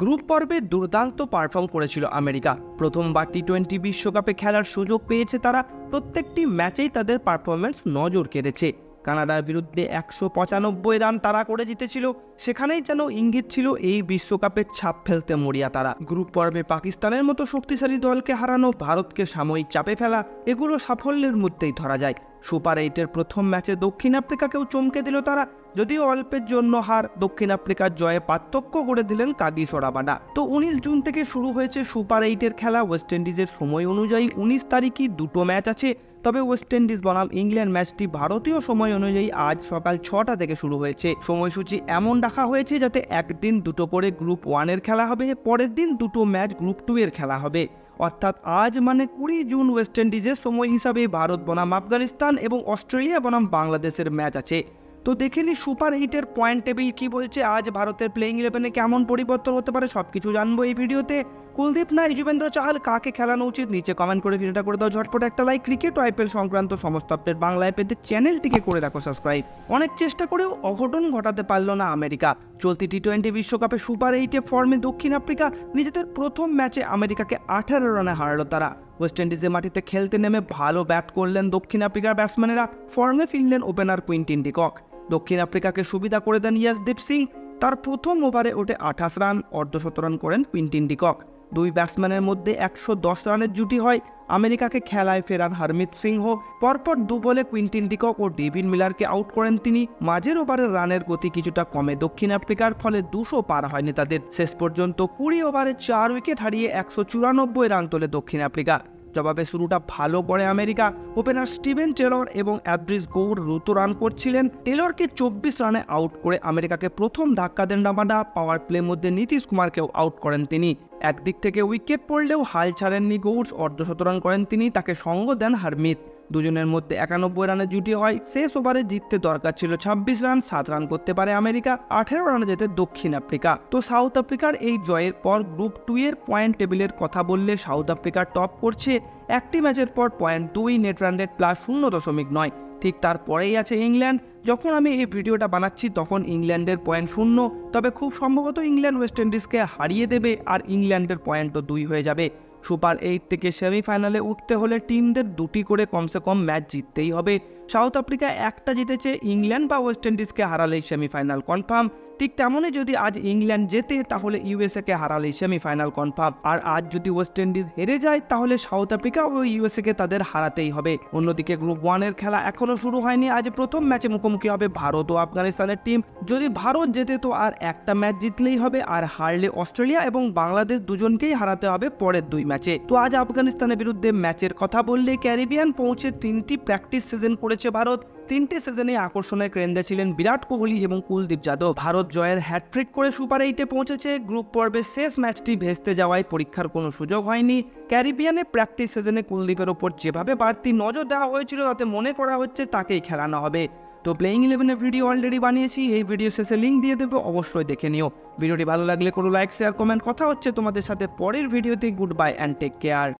Group পর্বে দুর্দান্ত perform করেছিল আমেরিকা। প্রথমবার টি টোয়েন্টি বিশ্বকাপে খেলার সুযোগ পেয়েছে তারা। প্রত্যেকটি ম্যাচেই তাদের পারফরমেন্স নজর কেড়েছে। কানাডার বিরুদ্ধে একশো পঁচানব্বই রান তারা করে জিতেছিল। সেখানেই যেন ইঙ্গিত ছিল এই বিশ্বকাপের ছাপ ফেলতে মরিয়া তারা। গ্রুপ পর্বে পাকিস্তানের মতো শক্তিশালী দলকে হারানো ভারতকে সাময়িক চাপে ফেলা, এগুলো সাফল্যের মধ্যেই ধরা যায়। সুপার এইটের প্রথম ম্যাচে দক্ষিণ আফ্রিকাকেও চমকে দিল তারা। যদিও অল্পের জন্য হার দক্ষিণ আফ্রিকার জয়ে পার্থক্য করে দিলেন কাদি রাবাডা তো উনিশ জুন থেকে শুরু হয়েছে সুপার এইটের খেলা। ওয়েস্ট ইন্ডিজের সময় অনুযায়ী উনিশ তারিখই দুটো ম্যাচ আছে। তবে ওয়েস্ট ইন্ডিজ বনাম ইংল্যান্ড ম্যাচটি ভারতীয় সময় অনুযায়ী আজ সকাল ছটা থেকে শুরু হয়েছে। সময়সূচি এমন রাখা হয়েছে যাতে একদিন দুটো করে গ্রুপ ওয়ানের খেলা হবে, পরের দিন দুটো ম্যাচ গ্রুপ টু এর খেলা হবে। অর্থাৎ আজ মানে কুড়ি জুন ওয়েস্ট ইন্ডিজের সময় হিসাবে ভারত বনাম আফগানিস্তান এবং অস্ট্রেলিয়া বনাম বাংলাদেশের ম্যাচ আছে। তো দেখে নি সুপার এইটের পয়েন্ট টেবিল কি বলছে। আজ ভারতের প্লেইং ইলেভেনে কেমন পরিবর্তন হতে পারে সব কিছু জানব এই ভিডিওতে। কুলদীপ না যুবেন্দ্র চাহাল, কাকে খেলানো উচিত? নিচে কমেন্ট করে ভিডিওটা করে দাও ঝটপট। একটা লাইক ক্রিকেট ও আইপিএল সংক্রান্ত সমস্ত আপডেট বাংলায় পেতে চ্যানেলটিকে করে রাখো সাবস্ক্রাইব অনেক চেষ্টা করেও অঘটন ঘটাতে পারল না আমেরিকা। চলতি টি টোয়েন্টি বিশ্বকাপে সুপার এইটে ফর্মে দক্ষিণ আফ্রিকা নিজেদের প্রথম ম্যাচে আমেরিকাকে আঠারো রানে হারালো তারা। ওয়েস্ট ইন্ডিজের মাটিতে খেলতে নেমে ভালো ব্যাট করলেন দক্ষিণ আফ্রিকার ব্যাটসম্যানেরা ফর্মে ফিরলেন ওপেনার কুইন্টিন ডিকক। দক্ষিণ আফ্রিকাকে সুবিধা করে দেন ইয়াসদীপ সিং। তার প্রথম ওভারে ওঠে আঠাশ রান, অর্ধশতরান করেন কুইন্টিন ডিকক। দুই ব্যাটসম্যানের মধ্যে একশো দশ রানের জুটি হয়। আমেরিকাকে খেলায় ফেরান হরমিত সিংহ। পরপর দু বলে কুইন্টিন ডিকক ও ডেভিড মিলারকে আউট করেন তিনি। মাঝের ওভারের রানের গতি কিছুটা কমে দক্ষিণ আফ্রিকার ফলে দুশো পার হয়নি তাদের। শেষ পর্যন্ত কুড়ি ওভারে চার উইকেট হারিয়ে একশো চুরানব্বই রান তোলে দক্ষিণ আফ্রিকা। জবাবে শুরুটা ভালো করে আমেরিকা। ওপেনার স্টিভেন টেলর এবং অ্যাড্রিস গৌর দ্রুত রান করছিলেন। টেলরকে চব্বিশ রানে আউট করে আমেরিকাকে প্রথম ধাক্কা দেন রামাডা পাওয়ার প্লের মধ্যে নীতিশ কুমারকেও আউট করেন তিনি। একদিক থেকে উইকেট পড়লেও হাল ছাড়েননি গৌড় অর্ধশতরান করেন তিনি। তাকে সঙ্গ দেন হারমিত দুজনের মধ্যে একানব্বই রানের জুটি হয়। শেষ ওভারে জিততে দরকার ছিল ছাব্বিশ রান, সাত রান করতে পারে আমেরিকা, আঠেরো রানে যেতে দক্ষিণ আফ্রিকা। তো সাউথ আফ্রিকার এই জয়ের পর গ্রুপ টু এর পয়েন্ট টেবিলের কথা বললে সাউথ আফ্রিকা টপ করছে একটি ম্যাচের পর পয়েন্ট দুই, নেট রান রেট প্লাস শূন্য দশমিক নয়। ঠিক তারপরেই আছে ইংল্যান্ড। যখন আমি এই ভিডিওটা বানাচ্ছি, তখন ইংল্যান্ডের পয়েন্ট শূন্য, তবে খুব সম্ভবত ইংল্যান্ড ওয়েস্ট ইন্ডিজকে হারিয়ে দেবে আর ইংল্যান্ডের পয়েন্টও দুই হয়ে যাবে। সুপার এইট থেকে সেমিফাইনালে উঠতে হলে টিমদের দুটি করে কমসে কম ম্যাচ জিততেই হবে। সাউথ আফ্রিকা একটা জিতেছে, ইংল্যান্ড বা ওয়েস্ট ইন্ডিজকে হারালেই সেমিফাইনাল কনফার্ম। ঠিক তেমনই যদি আজ ইংল্যান্ড জেতে, তাহলে ইউএসএকে হারালেই সেমিফাইনাল কনফার্ম আর আজ যদি ওয়েস্ট ইন্ডিজ হেরে যায়, তাহলে সাউথ আফ্রিকা ও ইউএসএকে তাদের হারাতেই হবে। অন্যদিকে গ্রুপ ওয়ানের খেলা এখনও শুরু হয়নি। আজ প্রথম ম্যাচে মুখোমুখি হবে ভারত ও আফগানিস্তানের টিম যদি ভারত জেতে, তো আর একটা ম্যাচ জিতলেই হবে। আর হারলে অস্ট্রেলিয়া এবং বাংলাদেশ দুজনকেই হারাতে হবে পরের দুই ম্যাচে। তো আজ আফগানিস্তানের বিরুদ্ধে ম্যাচের কথা বললে ক্যারিবিয়ান পৌঁছে তিনটি প্র্যাকটিস সিজন করেছে ভারত। তিনটে সিজনে আকর্ষণের কেন্দ্রে ছিলেন বিরাট কোহলি এবং কুলদীপ যাদব। ভারত জয়ের হ্যাট্রিক করে সুপার এইটে পৌঁছেছে। গ্রুপ পর্বে শেষ ম্যাচটি ভেস্তে যাওয়ায় পরীক্ষার কোনো সুযোগ হয়নি। ক্যারিবিয়ানে প্র্যাকটিস সিজনে কুলদীপের ওপর যেভাবে বাড়তি নজর দেওয়া হয়েছিল, তাতে মনে করা হচ্ছে তাকেই খেলানো হবে। তো প্লেইং ইলেভেনের ভিডিও অলরেডি বানিয়েছি। এই ভিডিও শেষে লিঙ্ক দিয়ে দেবো, অবশ্যই দেখে নিও। ভিডিওটি ভালো লাগলে কোনো লাইক শেয়ার কমেন্ট কথা হচ্ছে তোমাদের সাথে পরের ভিডিওতে goodbye and take care